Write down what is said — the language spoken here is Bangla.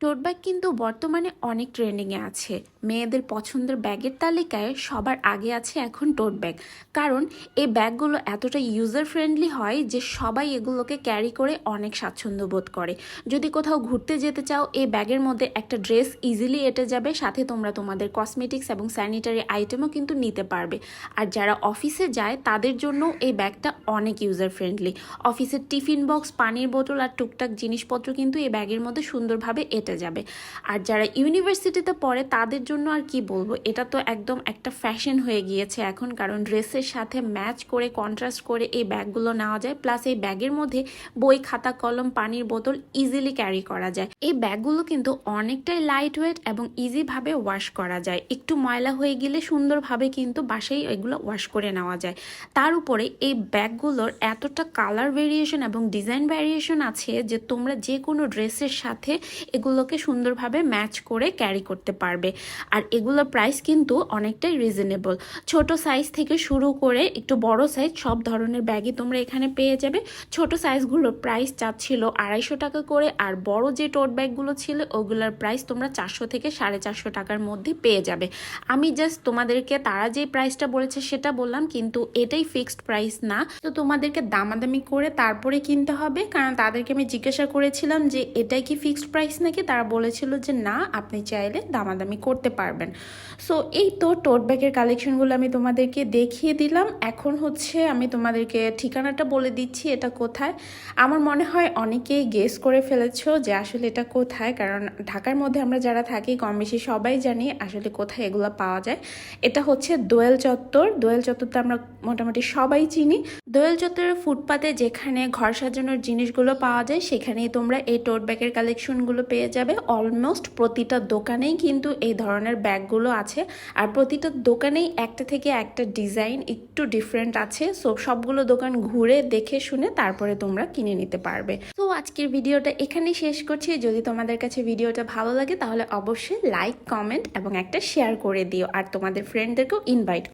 টোট ব্যাগ কিন্তু বর্তমানে অনেক ট্রেন্ডিংয়ে আছে। মেয়েদের পছন্দের ব্যাগের তালিকায় সবার আগে আছে এখন টোট ব্যাগ কারণ এই ব্যাগগুলো এতটা ইউজার ফ্রেন্ডলি হয় যে সবাই এগুলোকে ক্যারি করে অনেক স্বাচ্ছন্দ্য বোধ করে। যদি কোথাও ঘুরতে যেতে চাও, এই ব্যাগের মধ্যে একটা ড্রেস ইজিলি এটে যাবে, সাথে তোমরা তোমাদের কসমেটিক্স এবং স্যানিটারি আইটেমও কিন্তু নিতে পারবে। আর যারা অফিসে যায়, তাদের জন্য এই ব্যাগটা অনেক ইউজার ফ্রেন্ডলি অফিসের টিফিন বক্স পানির বোতল আর টুকটাক জিনিসপত্র কিন্তু এই ব্যাগের মধ্যে সুন্দরভাবে এটে যাবে। আর যারা ইউনিভার্সিটিতে পড়ে, তাদের জন্য আর কি বলব, এটা তো একদম একটা ফ্যাশন হয়ে গিয়েছে এখন। কারণ ড্রেসের সাথে ম্যাচ করে কন্ট্রাস্ট করে এই ব্যাগগুলো নেওয়া যায়। প্লাস এই ব্যাগের মধ্যে বই, খাতা, কলম, পানির বোতল ইজিলি ক্যারি করা যায়। এই ব্যাগগুলো কিন্তু অনেকটাই লাইট ওয়েট এবং ইজিভাবে ওয়াশ করা যায়। একটু ময়লা হয়ে গেলে সুন্দরভাবে কিন্তু বাসায় এগুলো ওয়াশ করে নেওয়া যায়। তার উপরে এই ব্যাগগুলোর এতটা কালার ভেরিয়েশন এবং ডিজাইন ভ্যারিয়েশন আছে যে তোমরা যে কোনো ড্রেসের সাথে এগুলোকে সুন্দরভাবে ম্যাচ করে ক্যারি করতে পারবে। আর এগুলোর প্রাইস কিন্তু অনেকটাই রিজনেবল। ছোট সাইজ থেকে শুরু করে একটু বড় সাইজ সব ধরনের ব্যাগই তোমরা এখানে পেয়ে যাবে। ছোট সাইজগুলোর প্রাইস চাচ্ছিল আড়াইশো টাকা করে আর বড় যে টোট ব্যাগগুলো ছিল ওগুলোর প্রাইস তোমরা চারশো থেকে সাড়ে চারশো টাকার মধ্যে পেয়ে যাবে। আমি জাস্ট তোমাদেরকে তারা যে প্রাইসটা বলেছে সেটা বললাম কিন্তু এটাই ফিক্সড প্রাইস না। তো তোমাদেরকে দামাদামি করে তারপরে কিনতে হবে। কারণ তাদেরকে আমি জিজ্ঞাসা করেছিলাম যে এটাই কি ফিক্সড প্রাইস নাকি? তারা বলেছিল যে, না, আপনি চাইলে দামাদামি করতে পারবেন। সো এই তো টোট ব্যাগের কালেকশনগুলো আমি তোমাদেরকে দেখিয়ে দিলাম। এখন হচ্ছে আমি তোমাদেরকে ঠিকানাটা বলে দিচ্ছি, এটা কোথায়? আমার মনে হয় অনেকেই গেস করে ফেলেছো যে, আসলে এটা কোথায়? কারণ ঢাকার মধ্যে আমরা যারা থাকি কম বেশি সবাই জানি আসলে কোথায় এগুলো পাওয়া যায়। এটা হচ্ছে দোয়েল চত্বর। দোয়েল চত্বরটা আমরা মোটামুটি সবাই চিনি। দোয়েল চত্বরের ফুটপাতে যেখানে ঘর সাজানোর জিনিসগুলো পাওয়া যায়, সেখানেই তোমরা এই টোট ব্যাগের কালেকশনগুলো পেয়ে যাবে অলমোস্ট প্রতিটা দোকানেই কিন্তু এই ধরনের ব্যাগগুলো আছে। আর প্রতিটা দোকানেই একটা থেকে একটা ডিজাইন একটু ডিফারেন্ট আছে। সো সবগুলো দোকান ঘুরে দেখে শুনে তারপরে তোমরা কিনে নিতে পারবে। তো আজকের ভিডিওটা এখানেই শেষ করছি। যদি তোমাদের কাছে ভিডিওটা ভালো লাগে, তাহলে অবশ্যই লাইক কমেন্ট এবং একটা শেয়ার করে দিও। আর তোমাদের ফ্রেন্ডদেরকেও ইনভাইট